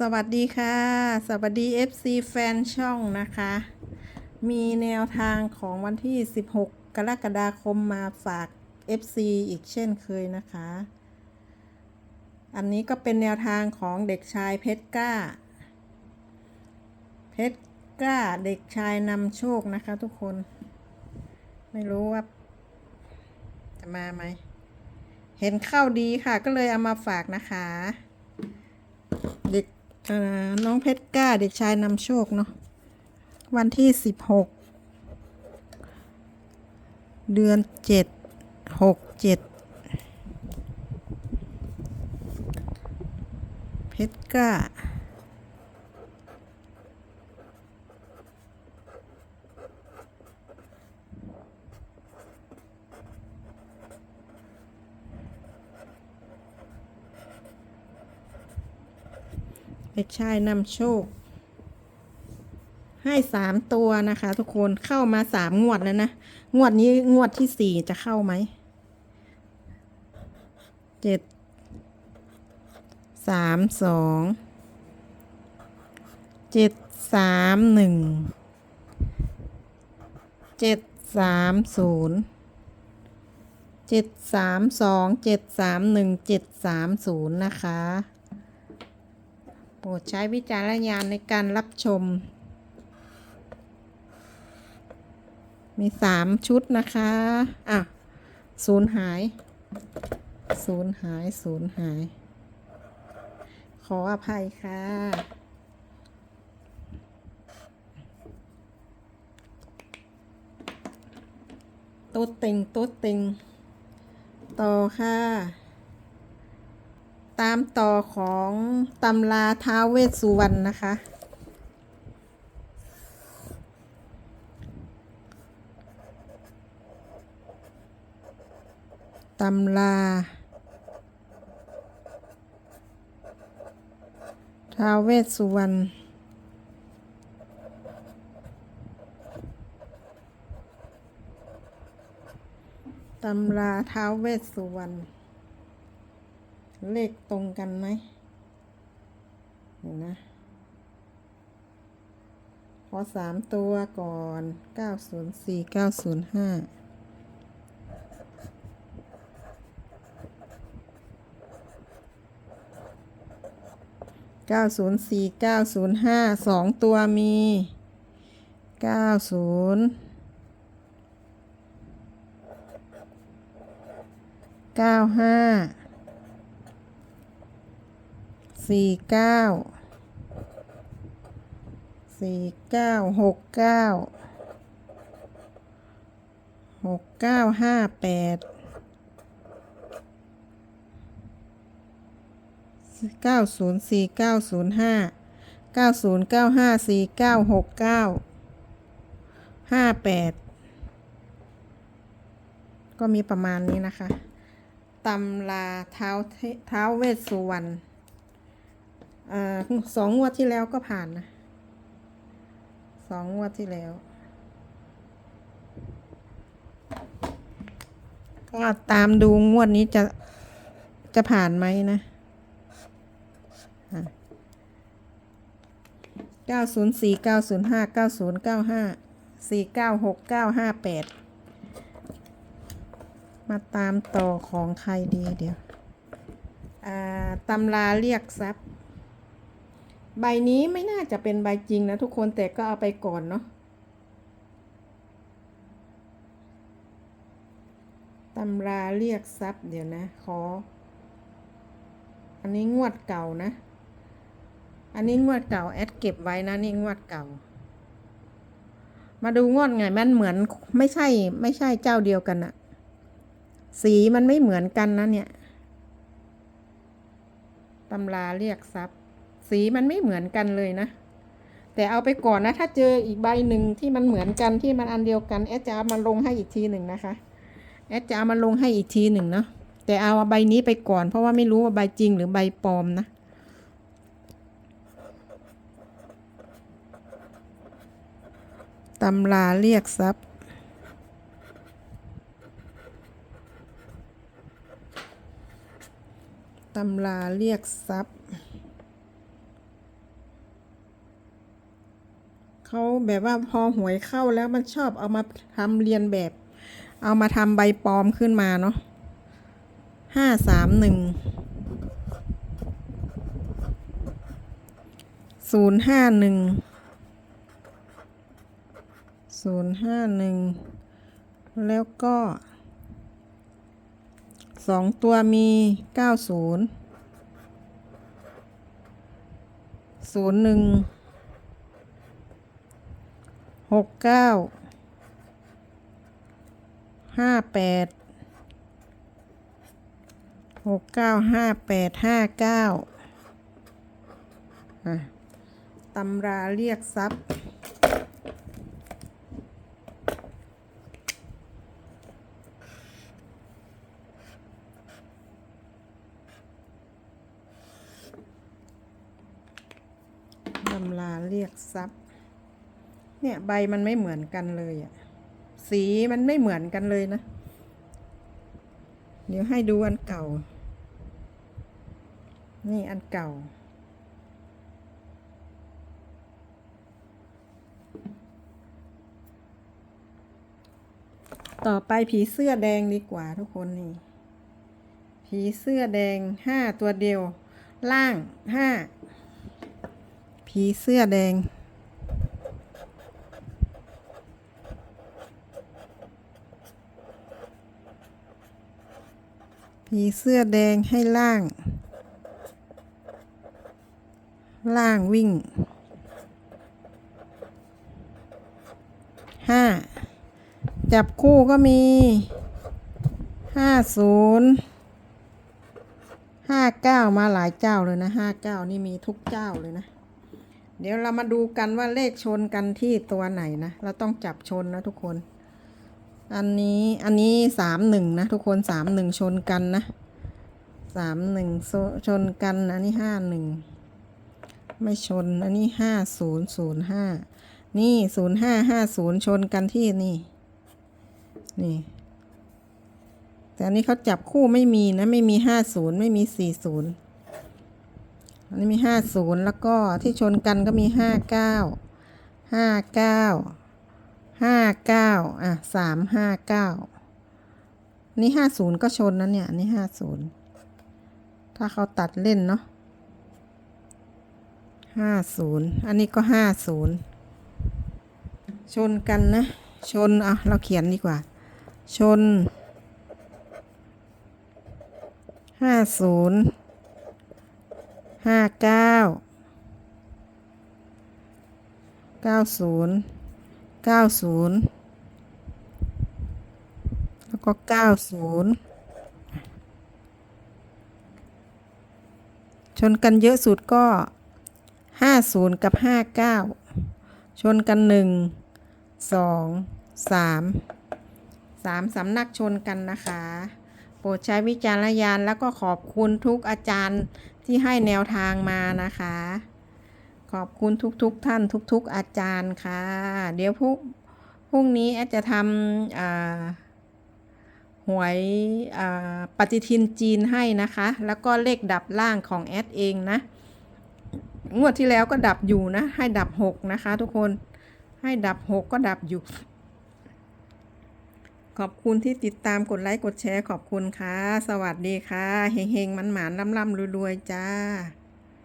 สวัสดีค่ะ สวัสดี FC แฟนช่องนะคะ มีแนวทางของวันที่ 16 กรกฎาคมมาฝาก FC อีกเช่นเคยนะคะ อันนี้ก็เป็นแนวทางของเด็กชายเพชรกล้า เพชรกล้าเด็กชายนำโชคนะคะทุกคน ไม่รู้ว่า จะมาไหม เห็นเข้าดีค่ะก็เลยเอามาฝากนะคะ น้องเพชรกล้าเด็กชายนำโชคเนาะวันที่สิบหกเดือนเจ็ดหกเจ็ดเพชรกล้า เด็กชายนำโชค ให้สามตัวนะคะ ทุกคนเข้ามาสามงวดแล้วนะ งวดนี้งวดที่สี่จะเข้าไหมเจ็ดสามสองเจ็ดสามหนึ่งเจ็ดสามศูนย์เจ็ดสามสองเจ็ดสามหนึ่งเจ็ดสามศูนย์นะคะ โปรดใช้วิจารณญาณในการรับชม มีสามชุดนะคะ อะ ศูนย์หาย ศูนย์หาย ศูนย์หาย ขออภัยค่ะ ตุ๊ดติง ตุ๊ดติง ต่อค่ะ ตามต่อของตำราท้าเวสสุวรรณนะคะ ตำราท้าเวสสุวรรณตำราท้าเวสสุวรรณ เลขตรงกันไหมเดี๋ยวนะขอสามตัวก่อนเก้าศูนย์สี่เก้าศูนย์ห้าเก้าศูนย์สี่เก้าศูนย์ห้าสองตัวมีเก้าศูนย์เก้าห้า สี่เก้าสี่เก้าหกเก้าหกเก้าห้าแปดเก้าศูนย์สี่เก้าศูนย์ห้าเก้าศูนย์เก้าห้าสี่เก้าหกเก้าห้าแปดก็มีประมาณนี้นะคะตำราเท้าเท้าเวสสุวรรณ อ่าสองงวดที่แล้วก็ผ่านนะสองงวดที่แล้วก็ตามดูงวดนี้จะจะผ่านไหมนะเก้าศูนย์สี่เก้าศูนย์ห้าเก้าศูนย์เก้าห้าสี่เก้าหกเก้าห้าแปดมาตามต่อของใครดีเดี๋ยว อ่าตำราเรียกทรัพย์ ใบนี้ไม่น่าจะเป็นใบจริงนะทุกคนแต่ก็เอาไปก่อนเนาะตำราเรียกทรัพย์เดี๋ยวนะ ขอ อันนี้งวดเก่านะ อันนี้งวดเก่าแอดเก็บไว้นะนี่งวดเก่า มาดูงวดไงมันเหมือนไม่ใช่ไม่ใช่เจ้าเดียวกันอะสีมันไม่เหมือนกันนะเนี่ยตำราเรียกทรัพย์ สีมันไม่เหมือนกันเลยนะ แต่เอาไปก่อนนะ ถ้าเจออีกใบหนึ่งที่มันเหมือนกันที่มันอันเดียวกันแอดจะเอามาลงให้อีกทีหนึ่งนะคะแอดจะเอามาลงให้อีกทีหนึ่งเนาะแต่เอาใบนี้ไปก่อน เพราะว่าไม่รู้ว่าใบจริงหรือใบปลอมนะตำราเรียกทรัพย์ตำราเรียกทรัพย์ เขาแบบว่าพอหวยเข้าแล้วมันชอบเอามาทำเรียนแบบ เอามาทำใบปลอมขึ้นมาเนาะห้าสามหนึ่งศูนย์ห้าหนึ่งศูนย์ห้าหนึ่งแล้วก็สองตัวมีเก้าศูนย์ศูนย์หนึ่ง หกเก้าห้าแปดหกเก้าห้าแปดห้าเก้าตำราเรียกทรัพย์ ตำราเรียกทรัพย์ เนี่ยใบมันไม่เหมือนกันเลยอะสีมันไม่เหมือนกันเลยนะ เดี๋ยวให้ดูอันเก่า นี่อันเก่า ต่อไปผีเสื้อแดงดีกว่าทุกคนนี่ ผีเสื้อแดงห้าตัวเดียว ล่างห้าผีเสื้อแดง ผีเสื้อแดงให้ล่าง ล่างวิ่งห้าจับคู่ก็มีห้าศูนย์ห้าเก้ามาหลายเจ้าเลยนะห้าเก้านี่มีทุกเจ้าเลยนะ เดี๋ยวเรามาดูกันว่าเลขชนกันที่ตัวไหนนะ เราต้องจับชนนะทุกคน อันนี้อันนี้สามหนึ่งนะทุกคนสามหนึ่งชนกันนะสามหนึ่งชนกันนะอันนี้ห้าหนึ่งไม่ชนอันนี้ห้าศูนย์ศูนย์ห้านี่ศูนย์ห้าห้าศูนย์ชนกันที่นี่ นี่ แต่อันนี้เขาจับคู่ไม่มีนะ ไม่มีห้าศูนย์ไม่มีสี่ศูนย์อันนี้มีห้าศูนย์แล้วก็ที่ชนกันก็มีห้าเก้าห้าเก้า ห้าเก้าอะสามห้าเก้านี่ห้าศูนย์ก็ชนนะเนี่ยนนี่ห้าศูนย์ถ้าเขาตัดเล่นเนาะห้าศูนย์อันนี้ก็ห้าศูนย์ชนกันนะ ชน อะ เราเขียนดีกว่า ชนห้าศูนย์ห้าเก้าเก้าศูนย์ เก้าศูนย์แล้วก็เก้าศูนย์ชนกันเยอะสุดก็ห้าศูนย์กับห้าเก้าชนกันหนึ่งสองสามสามสำนักชนกันนะคะ โปรดใช้วิจารณญาณแล้วก็ขอบคุณทุกอาจารย์ที่ให้แนวทางมานะคะ ขอบคุณทุกๆทท่านทุก ๆ อาจารย์ค่ะ เดี๋ยวพรุ่งพรุ่งนี้แอดจะทำหวยปฏิทินจีนให้นะคะ แล้วก็เลขดับล่างของแอดเองนะ งวดที่แล้วก็ดับอยู่นะ ให้ดับหกนะคะทุกคน ให้ดับหกก็ดับอยู่ ขอบคุณที่ติดตามกดไลค์กดแชร์ขอบคุณค่ะ สวัสดีค่ะ เฮงๆมันหมานล่ำๆรวยๆจ้า